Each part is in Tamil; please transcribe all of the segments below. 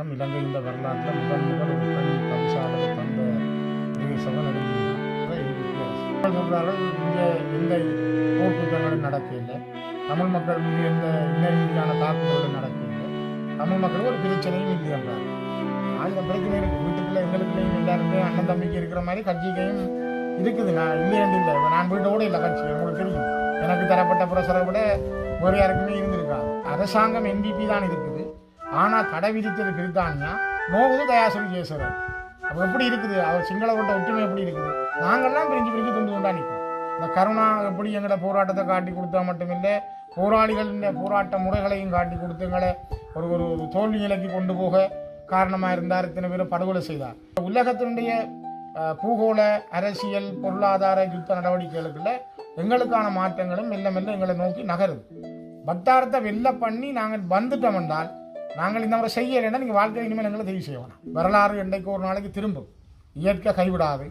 நம் இலங்கை இந்த வரலாற்றில் முதன் முதல் ஒரு பெண் தவிசாளர் தந்த பிரதேசம் நெடுஞ்செழியன் சொல்கிறார்கள் இங்கே எந்த போர்க்குற்றங்களும் நடக்கவில்லை. தமிழ் மக்கள் மீது எந்த இன்ன ரீதியான தாக்குதல்களும் நடக்கவில்லை. தமிழ் மக்கள் ஒரு பிரச்சனையும் இல்லை என்றார். அந்த பிரச்சனைகளுக்கு வீட்டுக்குள்ள எங்களுக்குள்ளேயும் எல்லாருமே அண்ணன் தம்பிக்கு இருக்கிற மாதிரி கட்சிக்கையும் இருக்குது. நான் இல்லையாண்டு இல்லை. நான் நான் வீட்டோட இல்லை கட்சி உங்களுக்கு தெரியும். எனக்கு தரப்பட்ட புரசரை விட ஒரு யாருக்குமே இருந்திருக்காது. அரசாங்கம் என்பிபி தான் இருக்குது. ஆனால் தடை விதித்தது பிரித்தானியா நோவது தயாசுரி ஜெயசுரன் அப்போ எப்படி இருக்குது? அவர் சிங்கள கொண்ட ஒற்றுமை எப்படி இருக்குது? நாங்கள்லாம் பிரிஞ்சு பிரிஞ்சு துண்டு துண்டா நிற்போம். இந்த கருணா எப்படி எங்களோட போராட்டத்தை காட்டி கொடுத்தா மட்டுமில்லை போராளிகளின் போராட்ட முறைகளையும் காட்டி கொடுத்து எங்களை ஒரு ஒரு தோல்வி நிலைக்கு கொண்டு போக காரணமாக இருந்தார். இத்தனை பேரும் படுகொலை செய்தார். உலகத்தினுடைய பூகோள அரசியல் பொருளாதார யுத்த நடவடிக்கைகளுக்குள்ள எங்களுக்கான மாற்றங்களும் மெல்ல மெல்ல எங்களை நோக்கி நகருது. வட்டாரத்தை வெல்ல பண்ணி நாங்கள் வந்துட்டோம் என்றால் நாங்கள் இந்த முறை செய்யலைன்னா நீங்கள் வாழ்க்கை இனிமேல் எங்களை தெரிவு செய்ய வரலாறு என்றைக்கு ஒரு நாளைக்கு திரும்பும். இயற்கை கைவிடாது.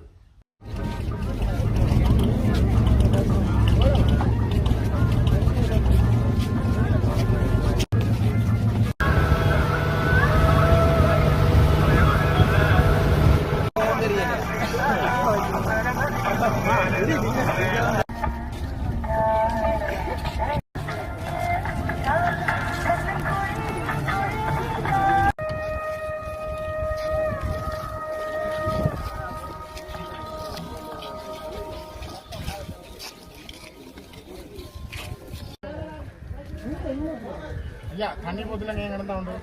ஐயா தண்ணி போத்துல நீங்கள் நடந்தா உண்டு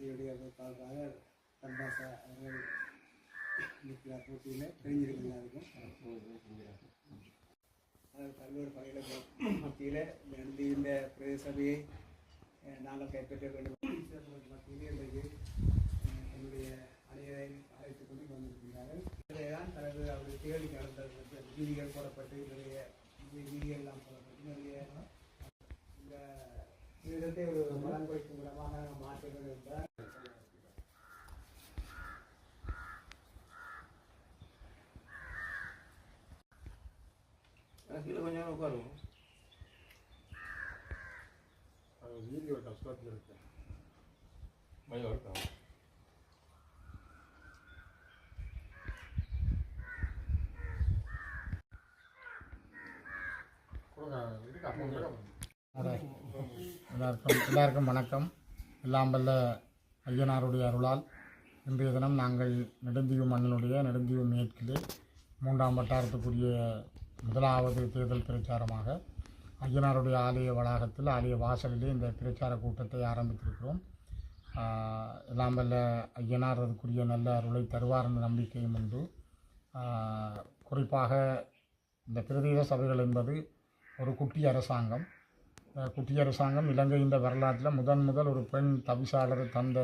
கட்சியுடைய வேட்பாளராக தன்பாசா அவர்கள் நிற்கிறார் போட்டியில் தெரிஞ்சிருக்கிறதா இருக்கும் அதாவது பல்வேறு மத்தியில் நடந்து இந்த பிரதேச சபையை நாங்கள் கைப்பற்ற வேண்டும். மத்தியில் இன்றைக்கு என்னுடைய அணியரை அழைத்துக் கொண்டு வந்திருக்கிறார்கள் இதிலே தான் தனது அவருடைய தேடி நடந்த வீதிகள் போடப்பட்டு நிறைய வீதிகள் எல்லாம் போடப்பட்டு நிறைய இந்த விதத்தை ஒரு மனம் குறைக்கும் விதமாக மாற்றுகிறது என்றால் கீழே கொஞ்சம் உட்காருவோம் வீடியோ கஷ்டத்தில் இருக்கு மயில் இருக்கும் எல்லாருக்கும் எல்லாருக்கும் வணக்கம். எல்லாம் ஐயனாருடைய அருளால் இன்றைய தினம் நாங்கள் நெடுந்தீவு மண்ணினுடைய நெடுந்தீவு மேற்கிலே மூன்றாம் வட்டாரத்துக்குரிய முதலாவது தேர்தல் பிரச்சாரமாக ஐயனாருடைய ஆலய வளாகத்தில் ஆலய வாசலிலே இந்த பிரச்சார கூட்டத்தை ஆரம்பித்திருக்கிறோம். எல்லாம் வல்ல ஐயனார் அதுக்குரிய நல்ல அருளை தருவார் என்ற நம்பிக்கையும் உண்டு. குறிப்பாக இந்த பிரதேச சபைகள் என்பது ஒரு குட்டி அரசாங்கம். குட்டி அரசாங்கம் இலங்கையின் வரலாற்றில் முதன் முதல் ஒரு பெண் தவிசாளர் தந்த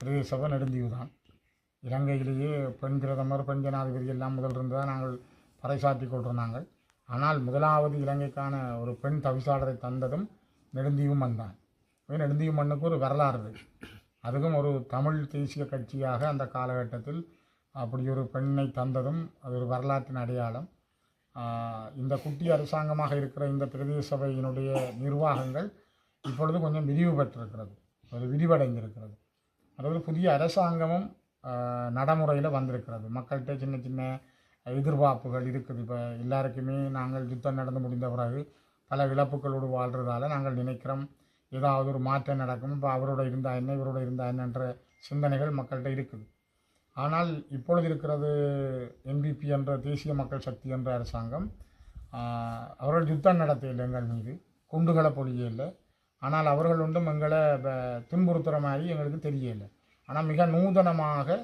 பிரதேச சபை நெடுந்தீவு தான் இலங்கையிலேயே பெண் பிரதமர் பெண் ஜனாதிபதி எல்லாம் முதல் இருந்ததாக நாங்கள் பறைசாற்றி கொண்டிருந்தாங்க ஆனால் முதலாவது இலங்கைக்கான ஒரு பெண் தவிசாளரை தந்ததும் நெடுந்தீவு மண்தான் நெடுந்தீவு மண்ணுக்கு ஒரு வரலாறு அதுவும் ஒரு தமிழ் தேசிய கட்சியாக அந்த காலகட்டத்தில் அப்படி ஒரு பெண்ணை தந்ததும் அது ஒரு வரலாற்றின் அடையாளம். இந்த குட்டி அரசாங்கமாக இருக்கிற இந்த பிரதேச சபையினுடைய நிர்வாகங்கள் இப்பொழுது கொஞ்சம் விரிவு பெற்றிருக்கிறது. ஒரு விரிவடைந்திருக்கிறது. அதாவது புதிய அரசாங்கமும் நடைமுறையில் வந்திருக்கிறது. மக்கள்கிட்ட சின்ன சின்ன எதிர்பார்ப்புகள் இருக்குது. இப்போ எல்லாருக்குமே நாங்கள் யுத்தம் நடந்து முடிந்த பிறகு பல இழப்புகளோடு வாழ்கிறதால நாங்கள் நினைக்கிறோம். ஏதாவது ஒரு மாற்றம் நடக்கும். இப்போ அவரோட இருந்தா என்ன இவரோட இருந்தா என்னன்ற சிந்தனைகள் மக்கள்கிட்ட இருக்குது. ஆனால் இப்பொழுது இருக்கிறது என்பிபி என்ற தேசிய மக்கள் சக்தி என்ற அரசாங்கம் அவர்கள் யுத்தம் நடத்தையில் எங்கள் மீது குண்டுகளை இல்லை. ஆனால் அவர்கள் ஒன்றும் எங்களை துன்புறுத்துகிற மாதிரி எங்களுக்கு தெரியலை. ஆனால் மிக நூதனமாக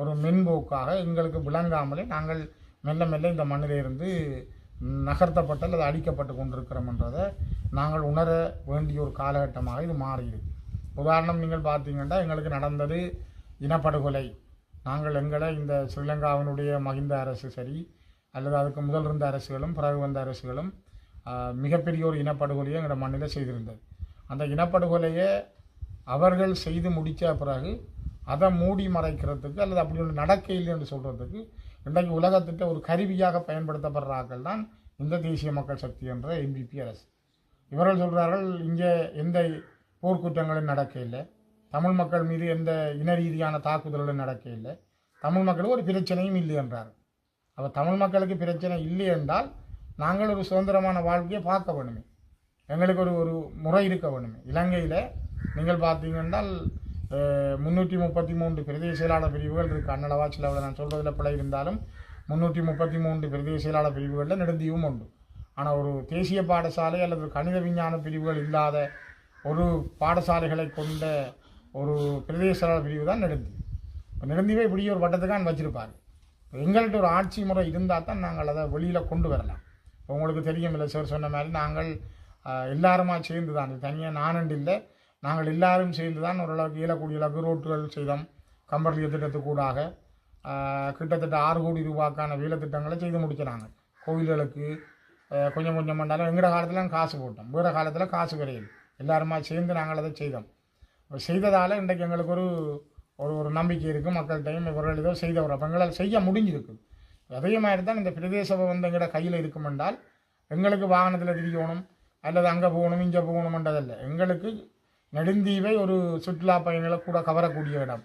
ஒரு மென்போக்காக எங்களுக்கு விளங்காமலே நாங்கள் மெல்ல மெல்ல இந்த மண்ணிலிருந்து நகர்த்தப்பட்டு அல்லது அழிக்கப்பட்டு கொண்டிருக்கிறோம்ன்றதை நாங்கள் உணர வேண்டிய ஒரு காலகட்டமாக இது மாறியிருக்கு உதாரணம் நீங்கள் பார்த்தீங்கன்னா எங்களுக்கு நடந்தது இனப்படுகொலை. நாங்கள் எங்களை இந்த ஸ்ரீலங்காவினுடைய மகிந்த அரசு சரி அல்லது அதுக்கு முதல் இருந்த அரசுகளும் பிறகு வந்த அரசுகளும் மிகப்பெரிய ஒரு இனப்படுகொலையை எங்களோட மண்ணில் செய்திருந்தது. அந்த இனப்படுகொலையை அவர்கள் செய்து முடித்த பிறகு அதை மூடி மறைக்கிறதுக்கு அல்லது அப்படி ஒன்று நடக்க இல்லை என்று சொல்கிறதுக்கு இன்றைக்கு உலகத்திட்ட ஒரு கருவியாக பயன்படுத்தப்படுறார்கள் தான் இந்த தேசிய மக்கள் சக்தி என்ற எம்பிபி அரசு. இவர்கள் சொல்கிறார்கள் இங்கே எந்த போர்க்குற்றங்களும் நடக்க இல்லை. தமிழ் மக்கள் மீது எந்த இன ரீதியான தாக்குதல்களும் நடக்க இல்லை. தமிழ் மக்களுக்கு ஒரு பிரச்சனையும் இல்லை என்றார் அப்போ தமிழ் மக்களுக்கு பிரச்சனை இல்லை என்றால் நாங்கள் ஒரு சுதந்திரமான வாழ்க்கையை பார்க்க வேணுமே எங்களுக்கு ஒரு ஒரு முறை இருக்க வேணுமே இலங்கையில் நீங்கள் பார்த்தீங்கன்னால் முந்நூற்றி முப்பத்தி மூன்று பிரதேச செயலாளர் பிரிவுகள் இருக்குது அன்னளவா சிலவில் நான் சொல்வதில் பிழை இருந்தாலும் முந்நூற்றி முப்பத்தி மூன்று பிரதேச செயலாளர் பிரிவுகளில் நெடுந்தியும் உண்டு. ஆனால் ஒரு தேசிய பாடசாலை அல்லது கணித விஞ்ஞான பிரிவுகள் இல்லாத ஒரு பாடசாலைகளை கொண்ட ஒரு பிரதேச செயலாளர் பிரிவு தான் நெடுந்தி இப்போ நெடுந்திவே இப்படி ஒரு வட்டத்துக்கான் வச்சிருப்பார். எங்கள்கிட்ட ஒரு ஆட்சி முறை இருந்தால் தான் நாங்கள் அதை வெளியில் கொண்டு வரலாம். இப்போ உங்களுக்கு தெரியும் இல்லை சார் சொன்ன மாதிரி நாங்கள் எல்லாருமா சேர்ந்து தான் தனியாக நானண்டு இல்லை. நாங்கள் எல்லாரும் சேர்ந்து தான் ஓரளவுக்கு இயலக்கூடிய அளவுக்கு ரோட்டுகள் செய்தோம். கம்பர்லிய திட்டத்துக்கூடாக. கிட்டத்தட்ட ஆறு கோடி ரூபாய்க்கான வேலை திட்டங்களை செய்து முடிக்கிறாங்க. கோவில்களுக்கு கொஞ்சம் கொஞ்சம் பண்ணாலும் எங்களோட காலத்தில் காசு போட்டோம். வேறு காலத்தில் காசு கிடையாது. எல்லாருமா சேர்ந்து நாங்கள் அதை செய்தோம். செய்ததால் இன்றைக்கு எங்களுக்கு ஒரு ஒரு ஒரு நம்பிக்கை இருக்குது மக்கள்கிட்டையும் இவர்கள் ஏதோ செய்தவர் அப்போ எங்களால் செய்ய முடிஞ்சிருக்கு. அதே மாதிரி தான் இந்த பிரதேச வந்து எங்களோட கையில் இருக்கும் என்றால் எங்களுக்கு வாகனத்தில் திரிக்கணும் அல்லது அங்கே போகணும் இங்கே போகணுமென்றதல்ல. எங்களுக்கு நெடுந்தீவை ஒரு சுற்றுலா பயணிகளை கூட கவரக்கூடிய இடம்.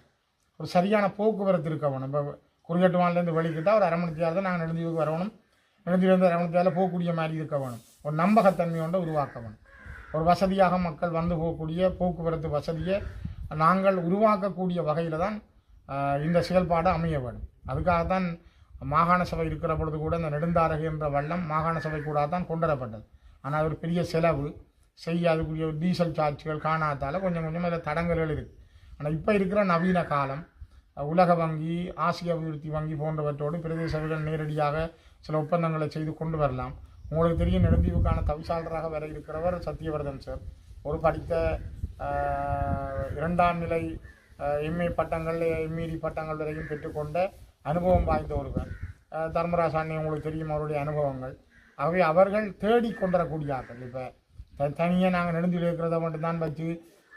ஒரு சரியான போக்குவரத்து இருக்க வேணும் இப்போ குறியட்டு மாலேருந்து வெளிக்கிட்டால் ஒரு அரை மணி தான் நாங்கள் நெடுந்தீவுக்கு வரணும். நெடுந்தீவிலேருந்து அரை மணி போகக்கூடிய மாதிரி இருக்க வேணும் ஒரு நம்பகத்தன்மை கொண்டு உருவாக்க வேணும் ஒரு வசதியாக மக்கள் வந்து போகக்கூடிய போக்குவரத்து வசதியை நாங்கள் உருவாக்கக்கூடிய வகையில் தான் இந்த செயல்பாடு அமைய வேண்டும். அதுக்காகத்தான் மாகாண சபை இருக்கிற பொழுது கூட இந்த நெடுந்தாரகு என்ற வள்ளம் மாகாண சபை கூட தான் கொண்டு வரப்பட்டது ஆனால் அது ஒரு பெரிய செலவு. செய்யாதுக்குரிய டீசல் சார்ஜ்கள் காணாதால் கொஞ்சம் கொஞ்சம் அதில் தடங்கல்கள் இருக்குது ஆனால் இப்போ இருக்கிற நவீன காலம் உலக வங்கி ஆசிய அபிவிருத்தி வங்கி போன்றவற்றோடு பிரதேசங்கள் நேரடியாக சில ஒப்பந்தங்களை செய்து கொண்டு வரலாம். உங்களுக்கு தெரியும் நெடுந்தீவுக்கான தவிசாளராக வர இருக்கிறவர் சத்யவர்தன் சார். ஒரு படித்த இரண்டாம் நிலை எம்ஏ பட்டங்கள் எம்இடி பட்டங்கள் வரையும் பெற்றுக்கொண்ட அனுபவம் வாய்ந்த ஒருவர். ஆஹ், தர்மராஜ் உங்களுக்கு தெரியும் அவருடைய அனுபவங்கள். ஆகவே அவர்கள் தேடி கொண்டுவரக்கூடிய ஆட்கள் இப்போ தனியாக நாங்கள் நெடுந்தில் இருக்கிறத மட்டும்தான் வச்சு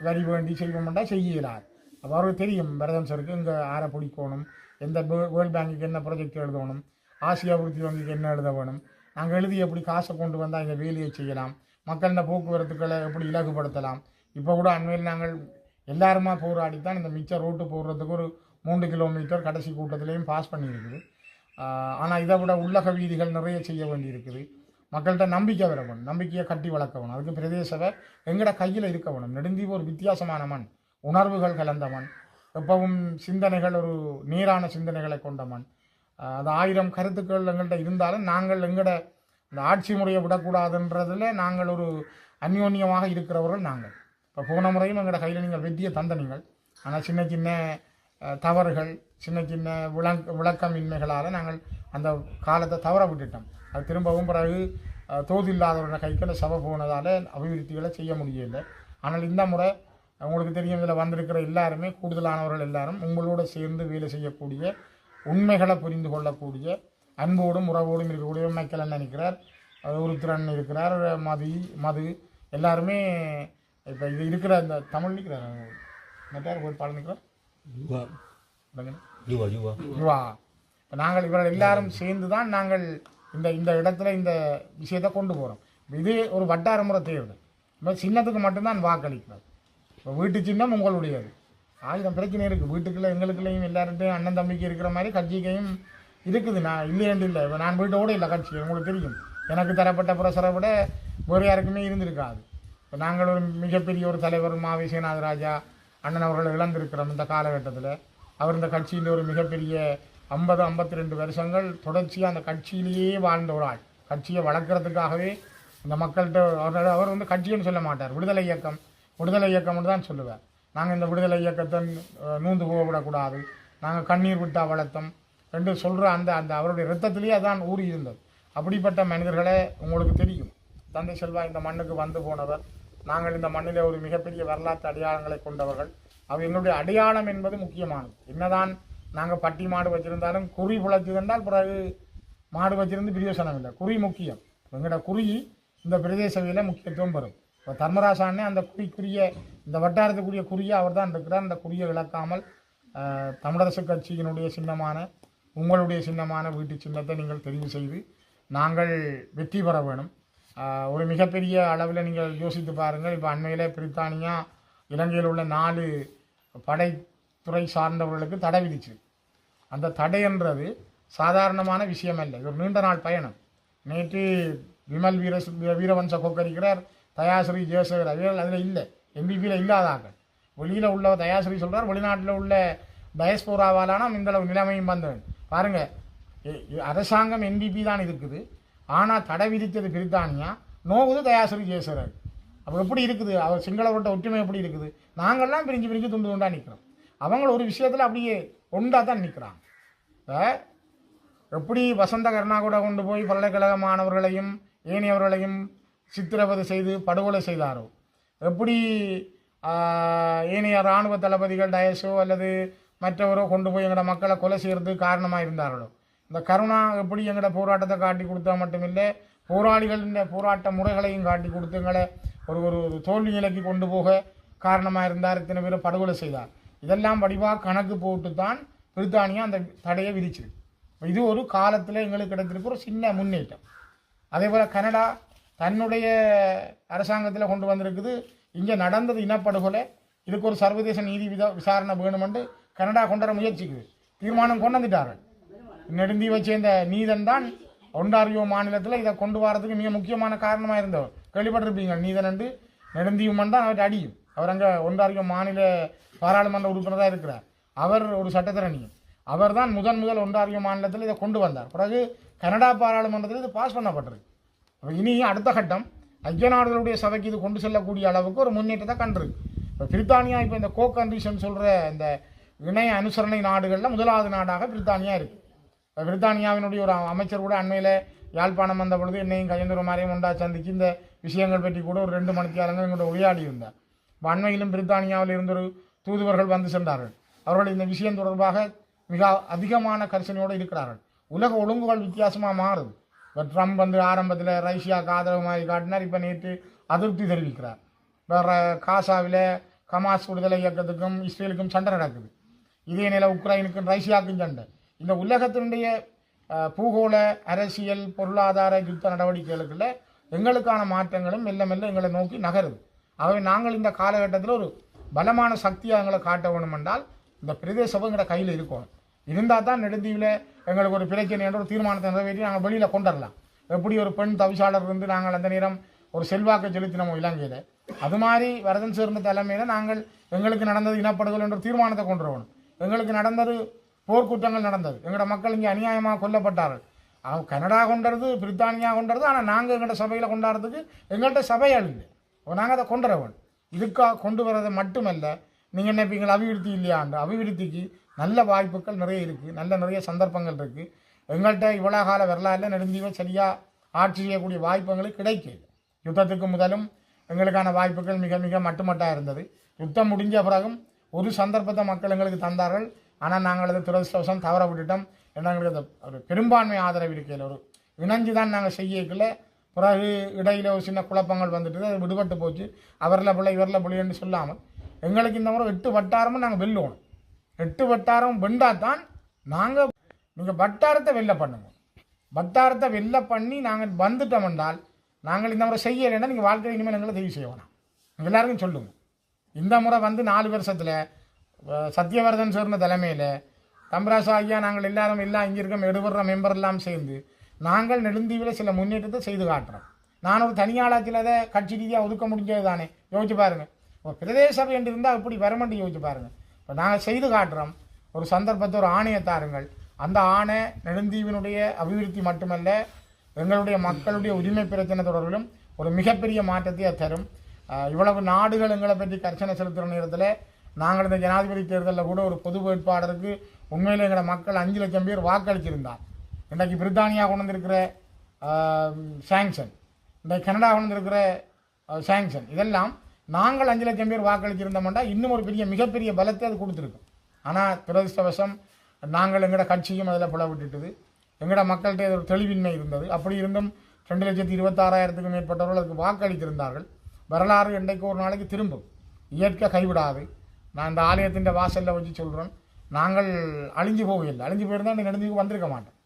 வரி வேண்டி செய்வோம்னா செய்ய இயலாது அப்போ அவருக்கு தெரியும் பரதம் சருக்கு இங்கே ஆரை பிடிக்கணும் எந்த வேர்ல்ட் பேங்குக்கு என்ன ப்ராஜெக்ட் எழுதணும் ஆசியா அபிவிருத்தி வங்கிக்கு என்ன எழுத வேணும் நாங்கள் எழுதி எப்படி காசை கொண்டு வந்தால் இந்த வேலையை செய்யலாம் மக்களிட போக்குவரத்துக்களை எப்படி இலகுபடுத்தலாம். இப்போ கூட அண்மையில் நாங்கள் எல்லாருமா போராடி தான் இந்த மிச்ச ரோட்டு போடுறதுக்கு ஒரு மூன்று கிலோமீட்டர் கடைசி கூட்டத்திலையும் பாஸ் பண்ணியிருக்குது. ஆனால் இதை விட உள்ளக வீதிகள் நிறைய செய்ய வேண்டியிருக்குது. மக்கள்கிட்ட நம்பிக்கை வர நம்பிக்கையை கட்டி வளர்க்கணும் அதுக்கு பிரதேச எங்கட கையில் இருக்க வேணும். நெடுந்தீவு ஒரு வித்தியாசமான மண். உணர்வுகள் கலந்த மண். எப்பவும் சிந்தனைகள் ஒரு நீரான சிந்தனைகளை கொண்ட மண். அது ஆயிரம் கருத்துக்கள் எங்கள்கிட்ட இருந்தாலும் நாங்கள் எங்கட இந்த ஆட்சி முறையை விடக்கூடாதுன்றதில் நாங்கள் ஒரு அந்யோன்யமாக இருக்கிறவர்கள் நாங்கள். இப்போ போன முறையும் எங்களோட கையில் நீங்கள் வெற்றியை தந்த நீங்கள் ஆனால் சின்ன சின்ன தவறுகள் சின்ன சின்ன விளக் விளக்கமின்மைகளால் நாங்கள் அந்த காலத்தை தவற விட்டுட்டோம். அது திரும்பவும் பிறகு அஹ், தோதில்லாதவரோட கைக்கு அந்த சபை போனதால் அபிவிருத்திகளை செய்ய முடியலை. ஆனால் இந்த முறை உங்களுக்கு தெரியும் இதில் வந்திருக்கிற எல்லாருமே கூடுதலானவர்கள் எல்லாரும் உங்களோட சேர்ந்து வேலை செய்யக்கூடிய உண்மைகளை புரிந்து கொள்ளக்கூடிய அன்போடும் உறவோடும் இருக்கக்கூடிய மைக்கேல் அண்ணன் இருக்கிறார் உருத்திரன் இருக்கிறார். மதி மது. எல்லாருமே இப்போ இது இருக்கிற இந்த தமிழ் நிற்கிறார். மற்றார் ஒரு பாடம் நிற்கிறார். யுவா யுவா. யுவா. இப்போ நாங்கள் இவர்கள் எல்லாரும் சேர்ந்து தான் நாங்கள் இந்த இந்த இடத்துல இந்த விஷயத்தை கொண்டு போகிறோம் இது ஒரு வட்டார முறை தேர்தல் இப்போ சின்னத்துக்கு மட்டும்தான் வாக்களிக்கிறது இப்போ வீட்டு சின்னம் உங்களுடையது. ஆயிரம் பிரச்சனை இருக்குது வீட்டுக்குள்ள எங்களுக்குள்ளேயும் எல்லார்ட்டையும் அண்ணன் தம்பிக்கு இருக்கிற மாதிரி கட்சிக்கையும் இருக்குது. நான் இல்லையண்டு இல்லை. இப்போ நான் வீட்டோட இல்லை கட்சி. உங்களுக்கு தெரியும். எனக்கு தரப்பட்ட புரசரை விட வேறு யாருக்குமே இருந்திருக்காது. இப்போ நாங்கள் ஒரு மிகப்பெரிய ஒரு தலைவர் மாவி சேனாதராஜா அண்ணன் அவர்களை இழந்திருக்கிறோம் இந்த காலகட்டத்தில். அவர் இந்த கட்சியின் ஒரு மிகப்பெரிய ஐம்பது ஐம்பத்தி ரெண்டு வருஷங்கள் தொடர்ச்சியாக அந்த கட்சியிலேயே வாழ்ந்த ஒரு ஆள். கட்சியை வளர்க்குறதுக்காகவே இந்த மக்கள்கிட்ட அவர் அவர் வந்து கட்சின்னு சொல்ல மாட்டார். விடுதலை இயக்கம். விடுதலை இயக்கம்னு தான் சொல்லுவார். நாங்கள் இந்த விடுதலை இயக்கத்தை நூந்து போக விடக்கூடாது நாங்கள் கண்ணீர் விட்டா வளர்த்தோம் ரெண்டு சொல்கிற அந்த அந்த அவருடைய ரத்தத்திலேயே அதான் ஊறி இருந்தது. அப்படிப்பட்ட மனிதர்களை உங்களுக்கு தெரியும். தந்தை செல்வா இந்த மண்ணுக்கு வந்து போனவர். நாங்கள் இந்த மண்ணிலே ஒரு மிகப்பெரிய வரலாற்று அடையாளங்களை கொண்டவர்கள். அவர் எங்களுடைய அடையாளம் என்பது முக்கியமானது. என்னதான் நாங்கள் பட்டி மாடு வச்சுருந்தாலும் குறி பிழைச்சதுன்றால் பிறகு மாடு வச்சுருந்து பிரயோசனம் இல்லை. குறி முக்கியம். எங்களோட குறி இந்த பிரதேசவையில் முக்கியத்துவம் பெறும். இப்போ தர்மராசானே அந்த குறிக்குரிய இந்த வட்டாரத்துக்குரிய குறியை அவர் தான் இருக்கிறார். அந்த குறியை விளக்காமல் தமிழரசு கட்சியினுடைய சின்னமான உங்களுடைய சின்னமான வீட்டு சின்னத்தை நீங்கள் தெரிவு செய்து நாங்கள் வெற்றி பெற வேணும். ஒரு மிகப்பெரிய அளவில் நீங்கள் யோசித்து பாருங்கள். இப்போ அண்மையில் பிரித்தானியா இலங்கையில் உள்ள நாலு படை துறை சார்ந்தவர்களுக்கு தடை விதிச்சு. அந்த தடைன்றது சாதாரணமான விஷயம் அல்ல இது ஒரு நீண்ட நாள் பயணம். நேற்று விமல் வீர வீரவன்ச கொக்கரிக்கிறார் தயாஸ்ரீ ஜெயசேகர். அவர்கள் அதில் இல்லை. எம்பிபியில் இல்லாதாங்க. வெளியில் உள்ள தயாஸ்ரீ சொல்கிறார் வெளிநாட்டில் உள்ள டயஸ்போராவாலான இந்தளவு நிலைமையும் வந்தவன். பாருங்கள் எ- அரசாங்கம் என்பிபி தான் இருக்குது. ஆனால் தடை விதித்தது பிரித்தானியா? நோவுது தயாஸ்ரீ ஜெயசேகர். அப்போ எப்படி இருக்குது? அவர் சிங்களவர்கிட்ட ஒற்றுமை எப்படி இருக்குது? நாங்கள்லாம் பிரிஞ்சு பிரிஞ்சு துண்டு துண்டாக நிற்கிறோம் அவங்க ஒரு விஷயத்தில் அப்படியே ஒன்றாக தான் நிற்கிறாங்க எப்படி வசந்த கருணாகூட கொண்டு போய் பல்கலைக்கழக மாணவர்களையும் ஏனையவர்களையும் சித்திரவதை செய்து படுகொலை செய்தாரோ? எப்படி ஏனைய இராணுவ தளபதிகள் டயஸோ அல்லது மற்றவரோ கொண்டு போய் எங்களோட மக்களை கொலை செய்யறதுக்கு காரணமாக இருந்தார்களோ? இந்த கருணா எப்படி எங்களோட போராட்டத்தை காட்டி கொடுத்தா மட்டுமில்லை போராளிகளின் போராட்ட முறைகளையும் காட்டி கொடுத்து எங்களை ஒரு ஒரு தோல்வி நிலைக்கு கொண்டு போக காரணமாக இருந்தார் இத்தனை பேரை படுகொலை செய்தார். இதெல்லாம் வடிவாக கணக்கு போட்டு தான் பிரித்தானியா அந்த தடையை விதிச்சிருக்கு. இது ஒரு காலத்தில் எங்களுக்கு கிடைத்திருக்க ஒரு சின்ன முன்னேற்றம். அதே போல் கனடா தன்னுடைய அரசாங்கத்தில் கொண்டு வந்திருக்குது. இங்கே நடந்தது இனப்படுகொலை. இதுக்கு ஒரு சர்வதேச நீதி வித விசாரணை வேணுமென்று கனடா கொண்டு வர முயற்சிக்குது. தீர்மானம் கொண்டு வந்துட்டார்கள். நெடுந்தீவை சேர்ந்த நீதன் தான் ஒன்டாரியோ மாநிலத்தில் இதை கொண்டு வரதுக்கு மிக முக்கியமான காரணமாக இருந்தவர். கேள்விப்பட்டிருப்பீங்க நீதன் என்று. நெடுந்தீவமன் தான் அவர் அடியும். அவர் அங்கே ஒன்டாரியோ மாநில பாராளுமன்ற உறுப்பினராக இருக்கிறார். அவர் ஒரு சட்டத்திறனி அவர் தான் முதன் முதல் ஒன்றாரியோ மாநிலத்தில் இதை கொண்டு வந்தார். பிறகு கனடா பாராளுமன்றத்தில் இது பாஸ் பண்ணப்பட்டிருக்கு அப்போ இனி அடுத்த கட்டம் ஐக்கிய நாடுகளுடைய சபைக்கு இது கொண்டு செல்லக்கூடிய அளவுக்கு ஒரு முன்னேற்றத்தை கண்டிருக்கு இப்போ பிரித்தானியா இப்போ இந்த கோ கண்டிஷன் சொல்கிற இந்த இணைய அனுசரணை நாடுகளில் முதலாவது நாடாக பிரித்தானியா இருக்குது இப்போ பிரித்தானியாவினுடைய ஒரு அமைச்சர் கூட அண்மையில் யாழ்ப்பாணம் வந்த பொழுது என்னையும் கஜேந்திர மாதிரியும் உண்டா சந்திச்சு இந்த விஷயங்கள் பற்றி கூட ஒரு ரெண்டு மணித்தியாலங்கள் எங்களோட உரையாடி இருந்தார் அண்மையிலும் பிரித்தானியாவில் இருந்தொரு ஒரு தூதுவர்கள் வந்து சென்றார்கள். அவர்கள் இந்த விஷயம் தொடர்பாக மிக அதிகமான கரிசனையோடு இருக்கிறார்கள். உலக ஒழுங்குகள் வித்தியாசமாக மாறுது. இப்போ ட்ரம்ப் வந்து ஆரம்பத்தில் ரஷ்யாவுக்கு ஆதரவு மாதிரி காட்டினார். இப்போ நேற்று அதிருப்தி தெரிவிக்கிறார். வேறு காசாவில் கமாஸ் விடுதலை இயக்கத்துக்கும் இஸ்ரேலுக்கும் சண்டை நடக்குது. இதே நிலை உக்ரைனுக்கும் ரஷ்யாவுக்கும் சண்டை. இந்த உலகத்தினுடைய பூகோள அரசியல் பொருளாதார யுத்த நடவடிக்கைகளுக்குள்ள எங்களுக்கான மாற்றங்களும் மெல்ல மெல்ல எங்களை நோக்கி நகருது. ஆகவே நாங்கள் இந்த காலகட்டத்தில் ஒரு பலமான சக்தியாக எங்களை காட்ட வேணும் என்றால் இந்த பிரதேசமும் சபை எங்களோட கையில் இருக்கணும் இருந்தால் தான் நெடுந்தீவில் எங்களுக்கு ஒரு பிரச்சனை என்ற ஒரு தீர்மானத்தை நிறைவேற்றி நாங்கள் வெளியில் கொண்டு வரலாம். எப்படி ஒரு பெண் தவிசாளர் இருந்து நாங்கள் அந்த நேரம் ஒரு செல்வாக்கு செலுத்தினோம் இலங்கையில். அது மாதிரி வரதன் சேர்ந்த தலைமையில் நாங்கள் எங்களுக்கு நடந்தது இனப்படுகொலை என்ற தீர்மானத்தை கொண்டு வரணும். எங்களுக்கு நடந்தது போர்க்குற்றங்கள் நடந்தது. எங்களோட மக்கள் இங்கே அநியாயமாக கொல்லப்பட்டார்கள். அவங்க கனடா கொண்டது பிரித்தானியா கொண்டது ஆனால் நாங்கள் எங்களோட சபையில் கொண்டாடுறதுக்கு எங்கள்கிட்ட சபை இல்லை. நாங்கள் அதை கொண்டு வரவன் இதுக்காக கொண்டு வரதை மட்டுமல்ல நீங்கள் நினைப்பீங்க அபிவிருத்தி இல்லையாண்டு. அபிவிருத்திக்கு நல்ல வாய்ப்புகள் நிறைய இருக்குது நல்ல நிறைய சந்தர்ப்பங்கள் இருக்குது எங்கள்கிட்ட இவ்வளோ கால வரலாறுல நெடுந்தீவை சரியாக ஆட்சி செய்யக்கூடிய வாய்ப்புகள் கிடைக்கிது யுத்தத்துக்கு முதலும் எங்களுக்கான வாய்ப்புகள் மிக மிக மட்டுமட்டாக இருந்தது. யுத்தம் முடிஞ்ச பிறகும் ஒரு சந்தர்ப்பத்தை மக்கள் எங்களுக்கு தந்தார்கள். ஆனால் நாங்கள் அதை துரதிருஷ்டவசம் தவற விட்டுட்டோம். ஏன்னா எங்களுக்கு அந்த ஒரு பெரும்பான்மை ஆதரவு இருக்கையில் ஒரு இணைஞ்சு தான் நாங்கள் செய்யக்குள்ள பிறகு இடையில ஒரு சின்ன குழப்பங்கள் வந்துட்டு அது விடுபட்டு போச்சு. அவரில் பிள்ளை இவரில் பிள்ளைன்னு சொல்லாமல் எங்களுக்கு இந்த முறை எட்டு வட்டாரமும் நாங்கள் வெல்லுவோம். எட்டு வட்டாரம் வெண்டா தான் நாங்கள் நீங்கள் வட்டாரத்தை வெல்ல பண்ணுவோம் வட்டாரத்தை வெல்ல பண்ணி நாங்கள் வந்துட்டோம் என்றால் நாங்கள் இந்த முறை செய்யலைன்னா நீங்கள் வாழ்க்கை இனிமேல் எங்களை தெரிவு செய்யணும் எல்லாருக்கும் சொல்லுங்கள் இந்த முறை வந்து நாலு வருஷத்தில் சத்யவர்தன் சேர்ந்த தலைமையில் தம்பராசா ஐயா நாங்கள் எல்லாரும் எல்லாம் இங்கே இருக்க எடுபடுற மெம்பர் எல்லாம் சேர்ந்து நாங்கள் நெடுந்தீவில் சில முன்னேற்றத்தை செய்து காட்டுறோம். நான் ஒரு தனியாளாத்தில் அதை கட்சி ரீதியாக ஒதுக்க முடிஞ்சது தானே? யோசிச்சு பாருங்கள் இப்போ பிரதேச சபை என்று இருந்தால் இப்படி வரமாட்டு யோசிச்சு பாருங்கள் இப்போ நாங்கள் செய்து காட்டுறோம். ஒரு சந்தர்ப்பத்தை ஒரு ஆணையை தாருங்கள். அந்த ஆணை நெடுந்தீவினுடைய அபிவிருத்தி மட்டுமல்ல எங்களுடைய மக்களுடைய உரிமை பிரச்சனை தொடர்பிலும் ஒரு மிகப்பெரிய மாற்றத்தை தரும். இவ்வளவு நாடுகள் எங்களை பற்றி கர்ச்சனை செலுத்துகிற நேரத்தில் நாங்கள் இந்த ஜனாதிபதி தேர்தலில் கூட ஒரு பொது வேட்பாளருக்கு உண்மையில் எங்களை மக்கள் அஞ்சு லட்சம் பேர் வாக்களிச்சிருந்தார். இன்றைக்கு பிரித்தானியா கொண்டு வந்திருக்கிற சாங்ஷன். இன்றைக்கு கனடா கொண்டு வந்திருக்கிற சாங்ஷன். இதெல்லாம் நாங்கள் அஞ்சு லட்சம் பேர் வாக்களிச்சிருந்தோம்னா இன்னும் ஒரு பெரிய மிகப்பெரிய பலத்தை அது கொடுத்துருக்கும். ஆனால் துரதிருஷ்டவசம் நாங்கள் எங்களோட கட்சியும் அதில் பிள விட்டுட்டுது. எங்களோட மக்கள்கிட்ட ஒரு தெளிவின்மை இருந்தது. அப்படி இருந்தும் ரெண்டு லட்சத்தி இருபத்தாறாயிரத்துக்கும் மேற்பட்டவர்கள் அதுக்கு வாக்களித்திருந்தார்கள். வரலாறு என்றைக்கு ஒரு நாளைக்கு திரும்பும். இயற்கை கைவிடாது. நான் இந்த ஆலயத்தின் வாசலில் வச்சு சொல்கிறேன் நாங்கள் அழிஞ்சு போகவில்லை. அழிஞ்சு போயிருந்தால் இந்த நடந்து வந்திருக்க மாட்டோம்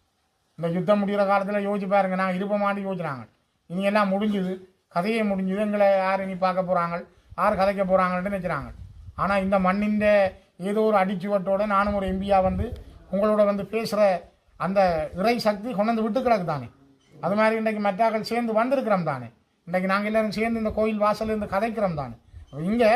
இந்த யுத்தம் முடிகிற காலத்தில் யோசிச்சு பாருங்க. நாங்கள் இருப்பமான்னு யோசிச்சாங்க. இனி எல்லாம் முடிஞ்சுது. கதையே முடிஞ்சுது. எங்களை யார் இனி பார்க்க போகிறாங்க யார் கதைக்க போகிறாங்கன்னு நினைக்கிறாங்க ஆனால் இந்த மண்ணின் ஏதோ ஒரு அடிச்சுவட்டோட நானும் ஒரு எம்பியா வந்து உங்களோட வந்து பேசுகிற அந்த இறை சக்தி கொண்டு வந்து விட்டு கிடக்கு தானே அது மாதிரி இன்றைக்கு மற்றாக்கள் சேர்ந்து வந்திருக்கிறோம் தானே? இன்றைக்கு நாங்கள் எல்லாரும் சேர்ந்து இந்த கோயில் வாசல்ல இருந்து கதைக்கிறோம் தானே? இங்கே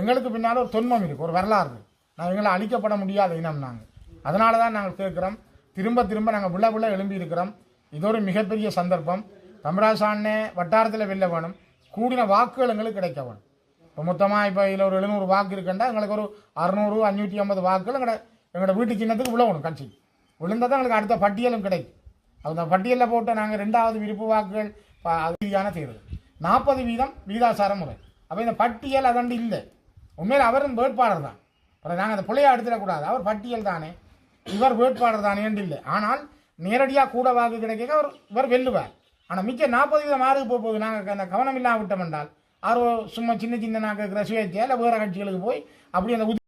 எங்களுக்கு பின்னால் ஒரு தொன்மம் இருக்குது ஒரு வரலாறு நான் எங்களை அழிக்கப்பட முடியாத இனம் நாங்கள் அதனால தான் நாங்கள் கேட்குறோம். திரும்ப திரும்ப நாங்கள் விழ விழ எழும்பி இருக்கிறோம். இது ஒரு மிகப்பெரிய சந்தர்ப்பம். தமிழாசானே வட்டாரத்தில் வெளில வேணும். கூடின வாக்குகள் எங்களுக்கு கிடைக்க வேணும். இப்போ மொத்தமாக இப்போ இதில் ஒரு எழுநூறு வாக்கு இருக்குண்டா எங்களுக்கு ஒரு அறுநூறு அஞ்சூற்றி ஐம்பது வாக்குகள் எங்களோட எங்களோட வீட்டு சின்னத்துக்கு விழணும் கட்சி. விழுந்தால் தான் எங்களுக்கு அடுத்த பட்டியலும் கிடைக்கும். அந்த பட்டியலில் போட்டு நாங்கள் ரெண்டாவது விருப்பு வாக்குகள் அதிகான தேர்தல் நாற்பது வீதம் வீதாசார முறை. அப்போ இந்த பட்டியல் அதண்டு இல்லை. உண்மையில் அவரும் வேட்பாளர் தான். அப்புறம் நாங்கள் அந்த பிள்ளையை எடுத்துடக்கூடாது அவர் பட்டியல் தானே. இவர் வேட்பாளர் தான் என்று இல்லை ஆனால் நேரடியாக கூட வாக்கு கிடைக்க அவர் இவர் வெல்லுவார். ஆனால் மிச்ச நாற்பது வீதம் மாறுக்கு போக போகுது. நாங்கள் அந்த கவனம் இல்லாவிட்டோம் என்றால் ஆரோ சும்மா சின்ன சின்ன நாங்கள் இருக்கிற சுயேட்சையா இல்லை வேறு கட்சிகளுக்கு போய் அப்படி அந்த